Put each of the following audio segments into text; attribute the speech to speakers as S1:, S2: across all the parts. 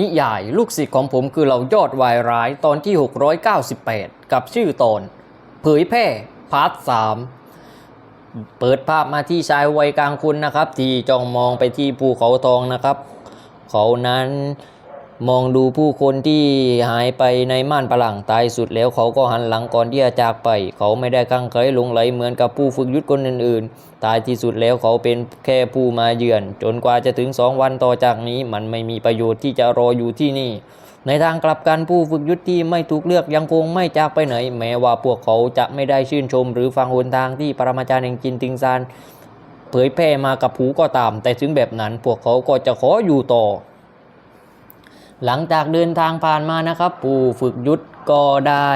S1: นิยายลูกศิษย์ของผมคือเรายอดวายร้ายตอนที่ 698 กับชื่อตอน เผยแพร่พาร์ทสามเปิดภาพมาที่ชายวัยกลางคนนะครับ ที่จ้องมองไปที่ภูเขาทองนะครับ เขานั้น มองดูผู้คนที่หายไปในม่านปลังตายสุดแล้วเขาก็หันหลังก่อนที่จะจากไป เขาไม่ได้กังเคยหลงไหลเหมือนกับผู้ฝึกยุทธคนอื่นๆ ตายที่สุดแล้วเขาเป็นแค่ผู้มาเยือน จนกว่าจะถึงสองวันต่อจากนี้ มันไม่มีประโยชน์ที่จะรออยู่ที่นี่ ในทางกลับกันผู้ฝึกยุทธที่ไม่ถูกเลือกยังคงไม่จากไปไหน แม้ว่าพวกเขาจะไม่ได้ชื่นชม หรือฟังหนทางที่ปรมาจารย์แห่งจินติงซานเผยแพร่มากับผูก็ตาม แต่ถึงแบบนั้นพวกเขาก็จะขออยู่ต่อ หลังจากเดินทางผ่านมานะครับ ปู่ฝึกยุทธก็ได้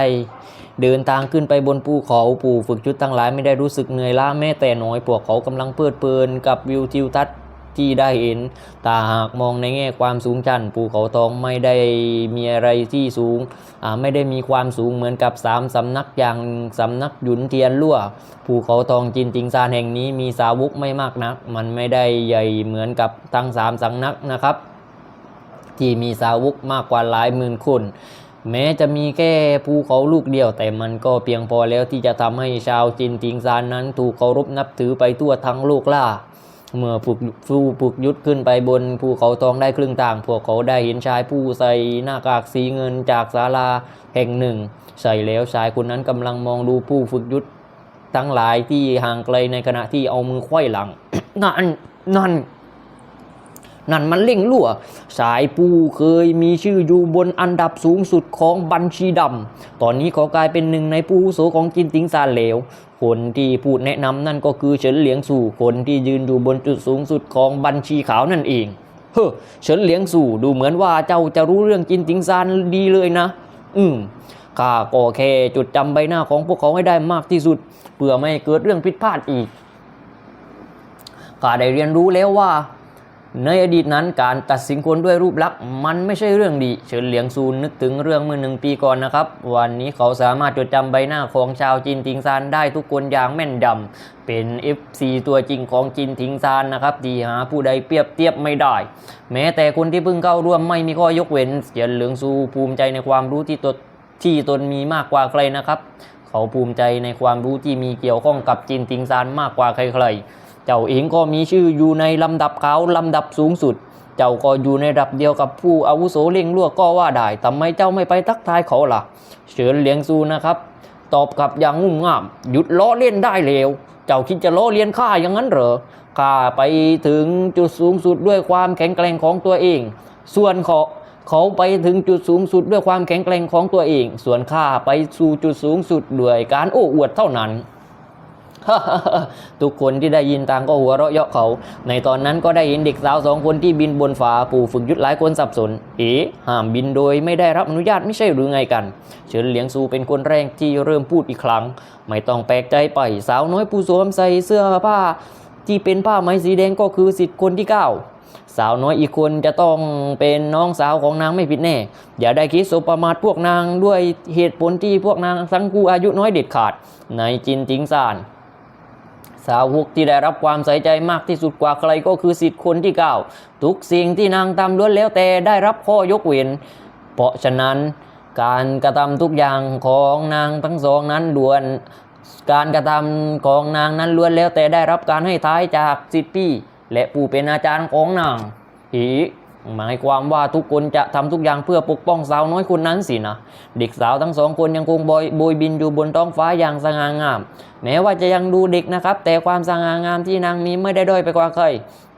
S1: เดินทางขึ้นไปบนภูเขาปู่ฝึกยุทธทั้งหลายไม่ได้รู้สึกเหนื่อยล้าแม้แต่น้อยพวกเขากำลังเพลิดเพลินกับวิวทิวทัศน์ที่ได้เห็นแต่หากมองในแง่ความสูงชันภูเขาทองไม่ได้มีอะไรที่สูงไม่ได้มีความสูงเหมือนกับสามสำนักอย่างสำนักหยุนเทียนลั่วภูเขาทองจินติงซานแห่งนี้มีสาวกไม่มากนัก มันไม่ได้ใหญ่เหมือนกับทั้งสามสำนักนะครับ ที่มีสาวกมากกว่าหลายหมื่นคนแม้จะมีแค่ภูเขาลูกเดียวแต่มันก็เพียงพอแล้วที่จะทำให้ชาวจินติงซานนั้นถูกเคารพนับถือไปทั่วทั้งโลกล่า เมื่อฝึกฟูฝึกยุทธขึ้นไปบนภูเขาทองได้ครึ่งทาง พวกเขาได้เห็นชายผู้ใส่หน้ากากสีเงินจากศาลาแห่งหนึ่ง ใส่แล้วชายคนนั้นกำลังมองดูผู้ฝึกยุทธทั้งหลายที่ห่างไกลในขณะที่เอามือไขว้หลังนั่นนั่น นั่นมันเล่งลั่ว สายปูเคยมีชื่ออยู่บนอันดับสูงสุดของบัญชีดำ ตอนนี้เขากลายเป็นหนึ่งในผู้อุโสของจินติงซานเหลว คนที่พูดแนะนำนั่นก็คือเฉินเหลียงสู่คนที่ยืนอยู่บนจุดสูงสุดของบัญชีขาวนั่นเอง เฮ้อเฉินเหลียงสู่ดูเหมือนว่าเจ้าจะรู้เรื่องจินติงซานดีเลยนะ อืมข้าก็แค่จดจำใบหน้าของพวกเขาให้ได้มากที่สุด เพื่อไม่ให้เกิดเรื่องผิดพลาดอีกข้าได้เรียนรู้แล้วว่า ในอดีตนั้นการตัดสินคนด้วยรูปลักษณ์มันไม่ใช่เรื่องดี เฉินเหลียงซูนนึกถึงเรื่องเมื่อหนึ่งปีก่อนนะครับ วันนี้เขาสามารถจดจำใบหน้าของชาวจินทิงซานได้ทุกคนอย่างแม่นยำเป็น FC ตัวจริงของจินทิงซานนะครับที่หาผู้ใดเปรียบเทียบไม่ได้ แม้แต่คนที่เพิ่งเข้าร่วมไม่มีข้อยกเว้นเฉินเหลียงซูภูมิใจในความรู้ที่ตนที่ตนมีมากกว่าใครนะครับ เขาภูมิใจในความรู้ที่มีเกี่ยวข้องกับจินติงซานมากกว่าใครๆ เจ้าเองก็มีชื่ออยู่ในลำดับเขาลำดับสูงสุด เจ้าก็อยู่ในระดับเดียวกับผู้อาวุโสเล่งลวกก็ว่าได้ทำไมเจ้าไม่ไปทักทายเขาล่ะ เฉินเหลียงซูนะครับ ตอบกลับอย่างงุ่มง่าม หยุดล้อเล่นได้เลวเจ้าคิดจะล้อเลียนข้าอย่างนั้นเหรอข้าไปถึงจุดสูงสุดด้วยความแข็งแกร่งของตัวเอง ส่วนเขาเขาไปถึงจุดสูงสุดด้วยความแข็งแกร่งของตัวเอง ส่วนข้าไปสู่จุดสูงสุดด้วยการโอ้อวดเท่านั้น ทุกคนที่ได้ยินต่างก็หัวเราะเยาะเขา ในตอนนั้นก็ได้เห็นเด็กสาวสองคนที่บินบนฟ้าปู่ฝึกยุทธหลายคนสับสน เอ๋ห้ามบินโดยไม่ได้รับอนุญาตไม่ใช่หรือไงกัน เฉินเหลียงซูเป็นคนแรกที่เริ่มพูดอีกครั้ง ไม่ต้องแปลกใจไปสาวน้อยผู้สวมใส่เสื้อผ้า ที่เป็นผ้าไหมสีแดงก็คือสิทธิ์คนที่เก้าสาวน้อยอีกคนจะต้องเป็นน้องสาวของนางไม่ผิดแน่ อย่าได้คิดสบประมาทพวกนางด้วยเหตุผลที่พวกนางทั้งคู่อายุน้อยเด็ดขาด ในจินติงซาน สาวกที่ได้รับความใส่ใจมากที่สุดกว่าใครก็คือสิทธิ์คนที่เก้าทุกสิ่งที่นางทำล้วนแล้วแต่ได้รับข้อยกเว้น เพราะฉะนั้นการกระทำทุกอย่างของนางทั้งสองนั้นล้วน การกระทำของนางนั้นล้วนแล้วแต่ได้รับการให้ท้ายจากสิทธิพี่และผู้เป็นอาจารย์ของนางอี หมายความว่าทุกคนจะทำทุกอย่างเพื่อปกป้องสาวน้อยคนนั้นสินะ เด็กสาวทั้งสองคนยังคงโบยบยบินอยู่บนท้องฟ้าอย่างสง่างาม แม้ว่าจะยังดูเด็กนะครับ แต่ความสง่างามที่นางมีไม่ได้ด้อยไปกว่าใคร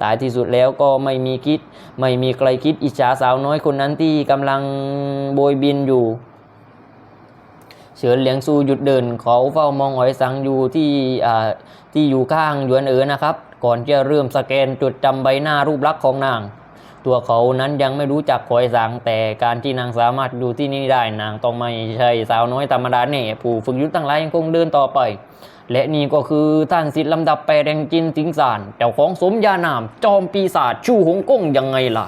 S1: ตายที่สุดแล้วก็ไม่มีคิด ไม่มีใครคิดอิจฉาสาวน้อยคนนั้นที่กำลังโบยบินอยู่เฉินเหลียงซูหยุดเดินเขาเฝ้ามองหอยสังอยู่ที่ที่อยู่ข้างหยวนเอ๋อนะครับ ก่อนจะเริ่มสแกนจดจำใบหน้ารูปลักษณ์ของนาง ตัวเขานั้นยังไม่รู้จักหอยสังแต่การที่นางสามารถดูที่นี่ได้นางต้องไม่ใช่สาวน้อยธรรมดาแน่ผู้ฝึกยุทธทั้งหลายยังคงเดินต่อไป และนี่ก็คือท่านสิทธิ์ลำดับแปดแดงจินสิงสารเจ้าของสมญานาม จอมปีศาจชูหงกงยังไงล่ะ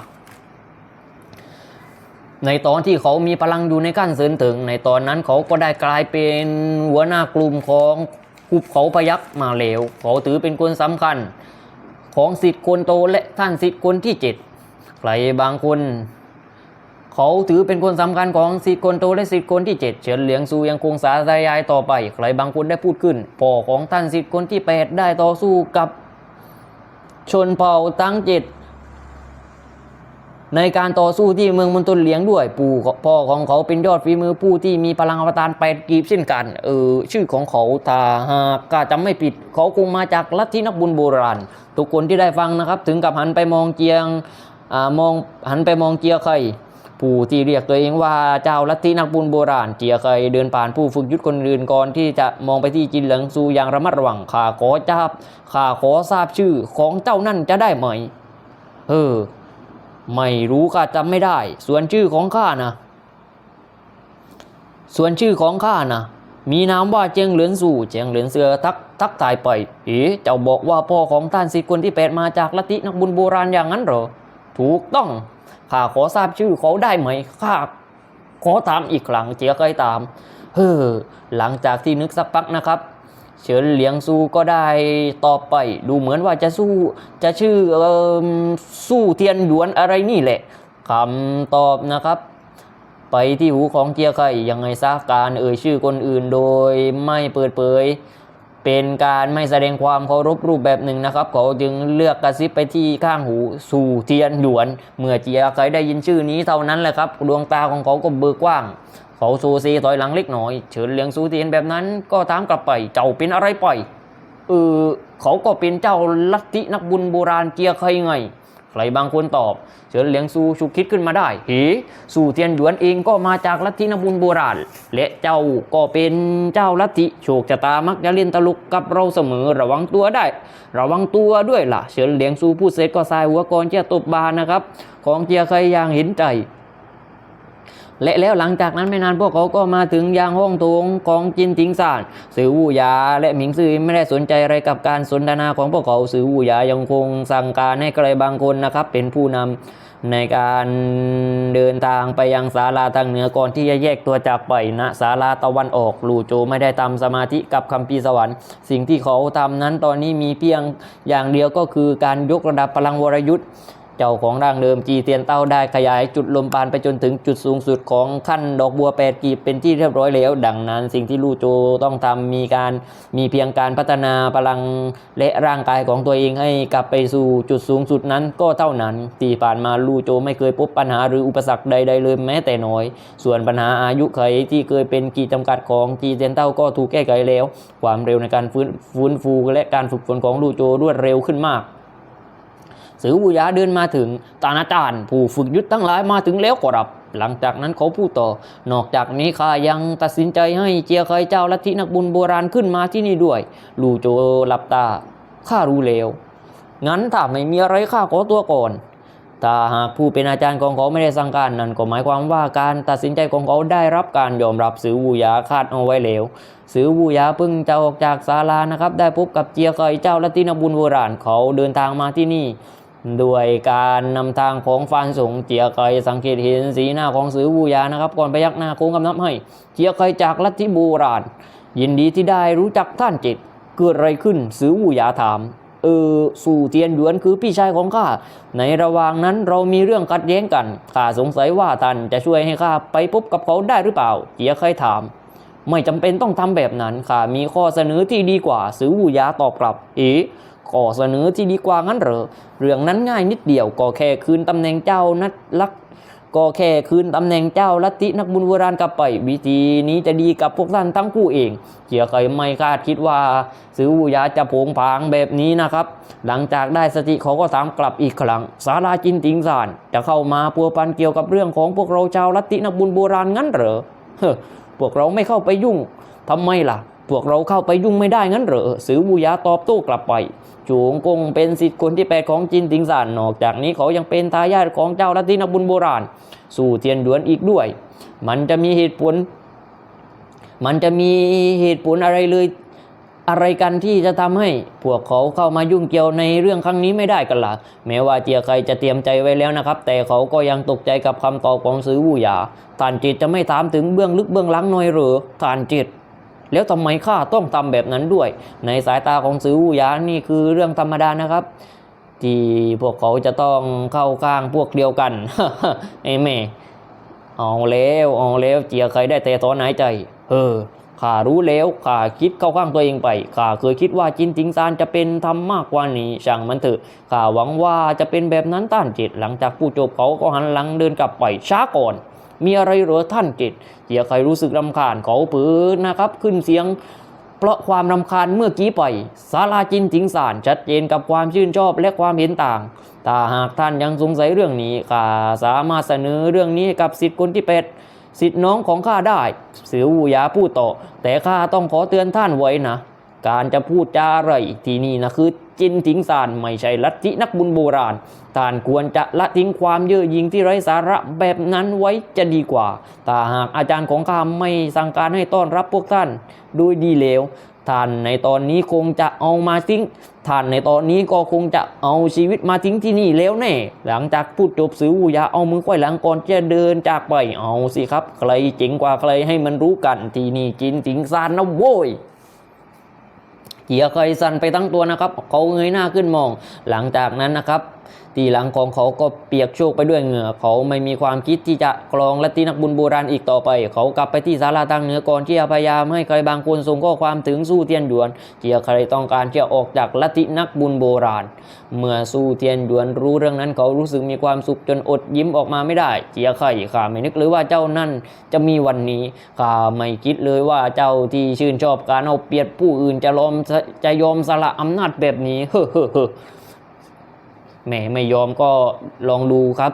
S1: ในตอนที่เขามีพลังอยู่ในขั้นเสริญถึง ในตอนนั้นเขาก็ได้กลายเป็นหัวหน้ากลุ่มของกุบเขาพยักมาเลวเขาถือเป็นคนสำคัญ ของสิทธิ์คนโตและท่านสิทธิ์คนที่เจ็ด รบางคน เขาถือเป็นคนสำคัญของสิทธิ์คนโตและสิทธิ์คนที่เจ็ดเฉินเหลียงซูยังคงสาธยายต่อไป ใครบางคนได้พูดขึ้นพ่อของท่านสิทธิ์คนที่แปดได้ต่อสู้กับชนเผ่าทั้งเจ็ดในการต่อสู้ที่เมืองมณฑลเหลียงด้วยปู่พ่อของเขาเป็นยอดฝีมือผู้ที่มีพลังอวตารแปดกีบเช่นกันเออชื่อของเขาถ้าหากกาจำไม่ผิด เขาคงมาจากลัทธินักบุญโบราณ ทุกคนที่ได้ฟังนะครับ ถึงกับหันไปมองเจียง มองหันไปมองเจียไคผู้ที่เรียกตัวเองว่าเจ้าลัทธินักบุญโบราณเจียไคยเดินผ่านผู้ฝึกยุทธคนอื่นก่อนที่จะมองไปที่จินหลิงซูอย่างระมัดระวังข้าขอจับข้าขอทราบชื่อของเจ้านั่นจะได้ไหม เออ ไม่รู้ข้าจำไม่ได้ ส่วนชื่อของข้านะ ส่วนชื่อของข้านะมีนามว่าเจียงเหลินสู่เจียงเหลินเสือทักทักทายไป เอ๋เจ้าบอกว่าพ่อของท่านสิทธิ์คนที่แปดมาจากลัทธินักบุญโบราณอย่างนั้นเหรอ ถูกต้องข้าขอทราบชื่อเขาได้ไหมข้าขอถามอีกครั้งเจียเคยตามเฮ้อหลังจากที่นึกสักพักนะครับ เฉินเหลียงซูก็ได้ต่อไปดูเหมือนว่าจะสู้จะชื่อเออสู้เทียนหยวนอะไรนี่แหละคำตอบนะครับ ไปที่หูของเจียไคยังไงซะการเอ่ยชื่อคนอื่นโดยไม่เปิดเผย เป็นการไม่แสดงความเคารพรูปแบบหนึ่งนะครับ เขาจึงเลือกกระซิบไปที่ข้างหูสู่เทียนหยวน เมื่อเจียเคยได้ยินชื่อนี้เท่านั้นแหละครับ ดวงตาของเขาก็เบิกกว้าง เขาซูซีถอยหลังเล็กหน่อย เฉินเหลียงซูเทียนแบบนั้นก็ถามกลับไป เจ้าเป็นอะไรไปเออเขาก็เป็นเจ้าลัทธินักบุญโบราณเจียเคยไง ใครบางคนตอบ เฉินเหลียงซูฉุกคิดขึ้นมาได้เฮ้สู่เทียนหยวนเองก็มาจากลัทธินบุญโบราณ และเจ้าก็เป็นเจ้าลัทธิโชคชะตามักจะเล่นตลกกับเราเสมอระวังตัวได้ ระวังตัวด้วยล่ะ เฉินเหลียงซูพูดเสร็จก็สายหัวกรเจ้าตบบานนะครับ ของเจียใคอย่างเห็นใจ และแล้วหลังจากนั้นไม่นานพวกเขาก็มาถึงยังห้องโถงของจินทิงซานสือวูยาและหมิงซื่อไม่ได้สนใจอะไรกับการสนทนาของพวกเขาสือวูยายังคงสั่งการให้ใครบางคนนะครับเป็นผู้นำในการเดินทางไปยังศาลาทางเหนือก่อนที่จะแยกตัวจากไปณศาลาตะวันออกลูโจไม่ได้ทำสมาธิกับคัมภีสวรรค์ สิ่งที่เขาทำนั้นตอนนี้มีเพียงอย่างเดียวก็คือการยกระดับพลังวรยุทธ์ เจ้าของร่างเดิมจีเตียนเต้าได้ขยายจุดลมปานไปจนถึงจุดสูงสุดของขั้นดอกบัวแปดกีบเป็นที่เรียบร้อยแล้ว ดังนั้นสิ่งที่ลู่โจต้องทำมีการมีเพียงการพัฒนาพลังและร่างกายของตัวเองให้กลับไปสู่จุดสูงสุดนั้นก็เท่านั้นที่ผ่านมาลู่โจไม่เคยพบปัญหาหรืออุปสรรคใด ๆ เลยแม้แต่น้อย ส่วนปัญหาอายุไขที่เคยเป็นกีดจำกัดของจีเตียนเต้าก็ถูกแก้ไขแล้ว ความเร็วในการฟื้นฟื้นฟูและการฝึกฝนของลู่โจรวดเร็วขึ้นมาก สือวูยาเดินมาถึงตานาจารย์ ผู้ฝึกยุทธทั้งหลายมาถึงแล้วก็รับ หลังจากนั้นเขาพูดต่อ นอกจากนี้ข้ายังตัดสินใจให้เจียเคยเจ้าลัทธินักบุญโบราณขึ้นมาที่นี่ด้วย ลูโจหลับตาข้ารู้แล้วงั้นถ้าไม่มีอะไรข้าขอตัวก่อนถ้าหากผู้เป็นอาจารย์ของเขาไม่ได้สั่งการนั่นก็หมายความว่าการตัดสินใจของเขาได้รับการยอมรับสือวูยาคาดเอาไว้แล้วสือวูยาเพิ่งจะออกจากศาลานะครับ ได้พบกับเจียเคยเจ้าลัทธินักบุญโบราณเขาเดินทางมาที่นี่ ด้วยการนำทางของฟานสงเจียไคสังเกตเห็นสีหน้าของสือวูยานะครับ ก่อนไปยักหน้าโค้งกำนับให้ เจียไคจากลัทธิโบราณยินดีที่ได้รู้จักท่านจิตเกิดอะไรขึ้นสือวูยาถามเออสู่เทียนหยวนคือพี่ชายของข้า ในระหว่างนั้นเรามีเรื่องขัดแย้งกันข้าสงสัยว่าท่านจะช่วยให้ข้าไปพบกับเขาได้หรือเปล่าเจียไคถาม ไม่จำเป็นต้องทำแบบนั้นข้ามีข้อเสนอที่ดีกว่าสือวูยาตอบกลับ เอ๋ข้อเสนอที่ดีกว่างั้นเหรอ เรื่องนั้นง่ายนิดเดียวก็แค่คืนตำแหน่งเจ้านัดลักก็แค่คืนตำแหน่งเจ้าลัทธินักบุญโบราณกลับไป วิธีนี้จะดีกับพวกท่านทั้งคู่เองเจียเคยไม่คาดคิดว่าสือวูยาจะโผงผางแบบนี้นะครับ หลังจากได้สติเขาก็ถามกลับอีกครั้งสาราจินติงซานจะเข้ามาพัวพันเกี่ยวกับเรื่องของพวกเราชาวลัทธินักบุญโบราณงั้นเหรอ พวกเราไม่เข้าไปยุ่งทำไมล่ะ พวกเราเข้าไปยุ่งไม่ได้งั้นเหรอสือบูยาตอบโต้กลับไปจูงกงเป็นสิทธิ์คนที่แปดของจินติงซานนอกจากนี้เขายังเป็นทายาทของเจ้าลัทธินักบุญโบราณ สู่เทียนหยวนอีกด้วย มันจะมีเหตุผล มันจะมีเหตุผลอะไรเลย อะไรกันที่จะทำให้พวกเขาเข้ามายุ่งเกี่ยวในเรื่องครั้งนี้ไม่ได้กันล่ะแม้ว่าเจียใครจะเตรียมใจไว้แล้วนะครับ แต่เขาก็ยังตกใจกับคำตอบของซื้อวูหยาท่านจิตจะไม่ถามถึงเบื้องลึกเบื้องหลังหน่อยหรือท่านจิตแล้วทำไมข้าต้องทำแบบนั้นด้วย ในสายตาของซื้อวูหยานี่คือเรื่องธรรมดานะครับที่พวกเขาจะต้องเข้าข้างพวกเดียวกันไอ้แม่เอาแล้วเอาแล้วเจียใครได้แต่ตอนไหนใจ เออ ข้ารู้แล้วข้าคิดเข้าข้างตัวเองไปข้าเคยคิดว่าจินจิงซานจะเป็นทำมากกว่านี้ช่างมันเถอะข้าหวังว่าจะเป็นแบบนั้นต้านจิตหลังจากผู้จบเขาก็หันหลังเดินกลับไปช้าก่อน มีอะไรเหรอท่านจิตเจียใครรู้สึกรำคาญเขาปืนนะครับ ขึ้นเสียงเพราะความรำคาญเมื่อกี้ไปศาลาจินจิงสารชัดเจนกับความชื่นชอบและความเห็นต่าง ถ้าหากท่านยังสงสัยเรื่องนี้ข้าสามารถเสนอเรื่องนี้กับสิทธิ์คนที่เป็ด สิทธิ์น้องของข้าได้เสือวูยาพูดต่อ แต่ข้าต้องขอเตือนท่านไว้นะ การจะพูดจาอะไรที่นี่นะคือจินถิงสารไม่ใช่ลัทธินักบุญโบราณ ท่านควรจะละทิ้งความเย่อหยิ่งที่ไร้สาระแบบนั้นไว้จะดีกว่าถ้าหากอาจารย์ของข้าไม่สั่งการให้ต้อนรับพวกท่านโดยดีเลวท่านในตอนนี้คงจะเอามาทิ้ง ท่านในตอนนี้ก็คงจะเอาชีวิตมาทิ้งที่นี่แล้วแน่ หลังจากพูดจบสือวูยาเอามือไขว้หลังก่อนจะเดินจากไปเอาสิครับ ใครเจ๋งกว่าใครให้มันรู้กัน ที่นี่จินจิงซานนะโว้ยเกียร์เคยสั่นไปทั้งตัวนะครับ เขาเงยหน้าขึ้นมอง หลังจากนั้นนะครับ ทีหลังของเขาก็เปียกโชกไปด้วยเหงื่อ เขาไม่มีความคิดที่จะกรองลัทธินักบุญโบราณอีกต่อไป เขากลับไปที่ศาลาทางเหนือก่อนที่จะพยายามให้ใครบางคนส่งข้อความถึงสู้เทียนหยวนเจียใครต้องการที่จะออกจากลัทธินักบุญโบราณ เมื่อสู้เทียนหยวนรู้เรื่องนั้นเขารู้สึกมีความสุขจนอดยิ้มออกมาไม่ได้เจียไข่ข้าไม่นึกเลยว่าเจ้านั่นจะมีวันนี้ข้าไม่คิดเลยว่าเจ้าที่ชื่นชอบการเอาเปรียบผู้อื่นจะยอมจะยอมสละอำนาจแบบนี้เฮ้อเฮ้อเฮ้อ แหมไม่ยอมก็ลองดูครับ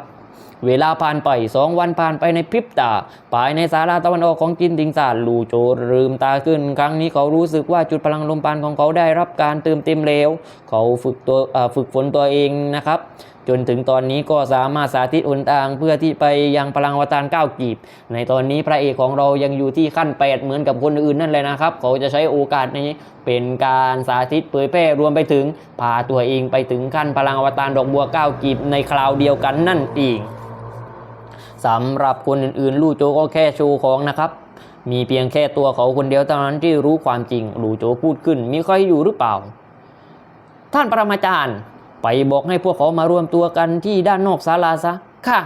S1: เวลาผ่านไปสองวันผ่านไปในพริบตาภายในศาลาตะวันออกของจินติงซานลูโจลืมตาขึ้น ครั้งนี้เขารู้สึกว่าจุดพลังลมปานของเขาได้รับการเติมเต็มแล้ว เขาฝึกตัวฝึกฝนตัวเองนะครับ จนถึงตอนนี้ก็สามารถสาธิตหนทางเพื่อที่ไปยังพลังวตารก้ากีบ ในตอนนี้พระเอกของเรายังอยู่ที่ขั้นแปดเหมือนกับคนอื่นนั่นเลยนะครับ เขาจะใช้โอกาสนี้เป็นการสาธิตเผยแพร่รวมไปถึงพาตัวเองไปถึงขั้นพลังวตารดอกบัวก้ากีบในคราวเดียวกันนั่นเองสำหรับคนอื่นๆ ลู่โจก็แค่โชว์ของนะครับมีเพียงแค่ตัวเขาคนเดียวเท่านั้นที่รู้ความจริงลู่โจพูดขึ้น มีใครอยู่หรือเปล่า ท่านปรมาจารย์ ไปบอกให้พวกเขามารวมตัวกันที่ด้านนอกศาลาซะ ค่ะ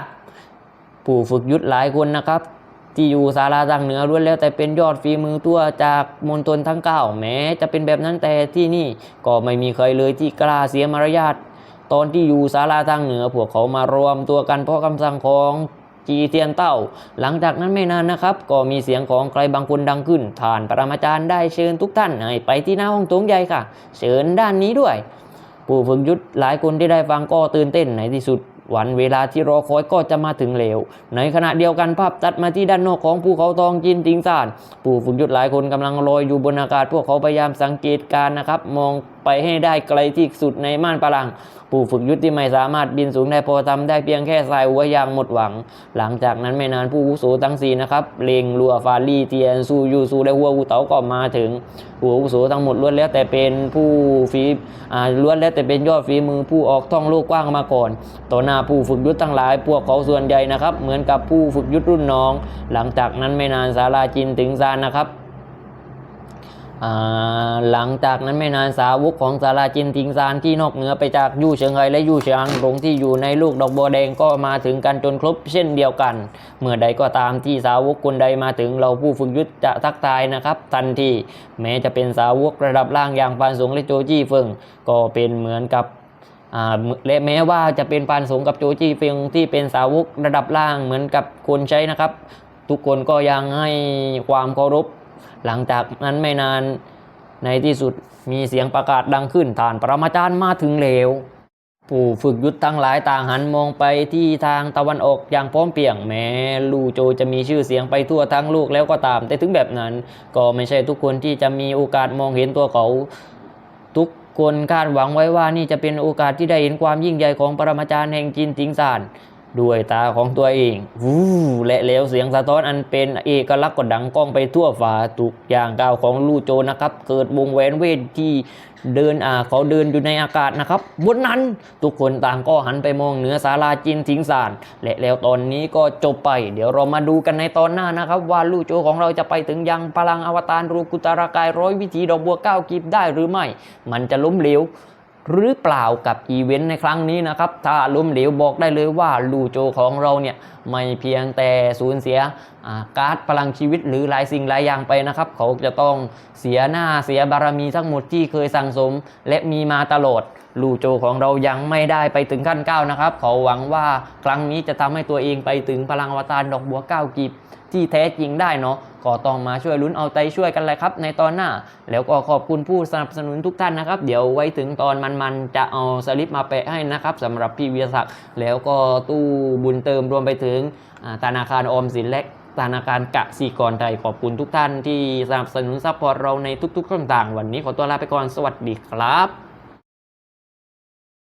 S1: ผู้ฝึกยุทธหลายคนนะครับ ที่อยู่ศาลาทางเหนือล้วนแล้วแต่เป็นยอดฝีมือตัวจากมณฑลทั้งเก้าแม้จะเป็นแบบนั้นแต่ที่นี่ก็ไม่มีใครเลยที่กล้าเสียมารยาทตอนที่อยู่ศาลาทางเหนือพวกเขามารวมตัวกันเพราะคำสั่งของจีเทียนเต้า หลังจากนั้นไม่นานนะครับ ก็มีเสียงของใครบางคนดังขึ้นท่านปรมาจารย์ได้เชิญทุกท่านให้ไปที่หน้าห้องโถงใหญ่ค่ะ เชิญด้านนี้ด้วย ผู้ฝึกยุทธหลายคนที่ได้ฟังก็ตื่นเต้นในที่สุด วันเวลาที่รอคอยก็จะมาถึงเร็ว ในขณะเดียวกันภาพตัดมาที่ด้านนอกของภูเขาทองจินติงซานผู้ฝึกยุทธหลายคนกำลังลอยอยู่บนอากาศ พวกเขาพยายามสังเกตการนะครับ มอง ไปให้ได้ไกลที่สุดในม่านพลังผู้ฝึกยุทธที่ไม่สามารถบินสูงได้พอทำได้เพียงแค่สายหัวยางหมดหวัง หลังจากนั้นไม่นานผู้อุโสทั้งสี่นะครับเลงลัวฟาลี่เตียนซูยูซูและหัวอูเต๋าก็มาถึงผู้อาวุโสทั้งหมดล้วนแล้วแต่เป็นผู้ฝีอ่าล้วนแล้วแต่เป็นยอดฝีมือผู้ออกท่องโลกกว้างมาก่อน ต่อหน้าผู้ฝึกยุทธทั้งหลาย พวกเขาส่วนใหญ่นะครับ เหมือนกับผู้ฝึกยุทธรุ่นน้อง หลังจากนั้นไม่นานศาลาจินถึงซานนะครับ หลังจากนั้นไม่นานสาวกของศาลาจินทิงซานที่นอกเหนือไปจากยู่เฉิงไฮและยู่เฉียงหลงที่อยู่ในลูกดอกบัวแดงก็มาถึงกันจนครบเช่นเดียวกัน เมื่อใดก็ตามที่สาวกคนใดมาถึงเราผู้ฝึกยุทธจะทักทายนะครับทันทีแม้จะเป็นสาวกระดับล่างอย่างปานสงและโจจี้เฟิงก็เป็นเหมือนกับและแม้ว่าจะเป็นปานสงกับโจจี้เฟิงที่เป็นสาวกระดับล่างเหมือนกับคนใช้นะครับ ทุกคนก็ยังให้ความเคารพ หลังจากนั้นไม่นานในที่สุดมีเสียงประกาศดังขึ้นฐานปรมาจารย์มาถึงแล้ว ผู้ฝึกยุทธทั้งหลายต่างหันมองไปที่ทางตะวันออกอย่างพร้อมเพรียงแม้ลู่โจจะมีชื่อเสียงไปทั่วทั้งโลกแล้วก็ตาม แต่ถึงแบบนั้น ก็ไม่ใช่ทุกคนที่จะมีโอกาสมองเห็นตัวเขา ทุกคนคาดหวังไว้ว่านี่จะเป็นโอกาสที่ได้เห็นความยิ่งใหญ่ของปรมาจารย์แห่งจินติงซาน ด้วยตาของตัวเองวูและแล้วเสียงสะท้อนอันเป็นเอกลักษณ์ก็ดังก้องไปทั่วฟ้าทุกอย่างก้าวของลู่โจนะครับ เกิดวงแหวนเวทที่เดินอ่าเขาเดินอยู่ในอากาศนะครับบนนั้นทุกคนต่างก็หันไปมองเหนือศาลาจินทิงซานและแล้วตอนนี้ก็จบไป เดี๋ยวเรามาดูกันในตอนหน้านะครับ ว่าลู่โจของเราจะไปถึงยังพลังอวตารรูกุตารากายร้อยวิธีดอกบัวเก้ากีบได้หรือไม่ มันจะล้มเหลว หรือเปล่ากับอีเวนต์ในครั้งนี้นะครับ ถ้าล้มเหลวบอกได้เลยว่าลูโจของเราเนี่ยไม่เพียงแต่สูญเสียาการ์ดพลังชีวิตหรือหลายสิ่งหลายอย่างไปนะครับ เขาจะต้องเสียหน้าเสียบารมีทั้งหมดที่เคยสั่งสม และมีมาตลอด ลูโจของเรายังไม่ได้ไปถึงขั้นก้านะครับเขาหวังว่าครั้งนี้จะทำให้ตัวเองไปถึงพลังวตารดอกบัวเก้ากีบที่แท้จริงได้เนาะก็ต้องมาช่วยลุ้นเอาใจช่วยกันเลยครับ ในตอนหน้า แล้วก็ขอบคุณผู้สนับสนุนทุกท่านนะครับ เดี๋ยวไว้ถึงตอนมันๆจะเอาสลิปมาแปะให้นะครับสำหรับพี่วิศักดิ์แล้วก็ตู้บุญเติมรวมไปถึงธนาคารออมสินและธนาคารกสิกรไทยขอบคุณทุกท่านที่สนับสนุนซัพพอร์ตเราในทุกๆช่องทางวันนี้ขอตัวลาไปก่อนสวัสดีครับ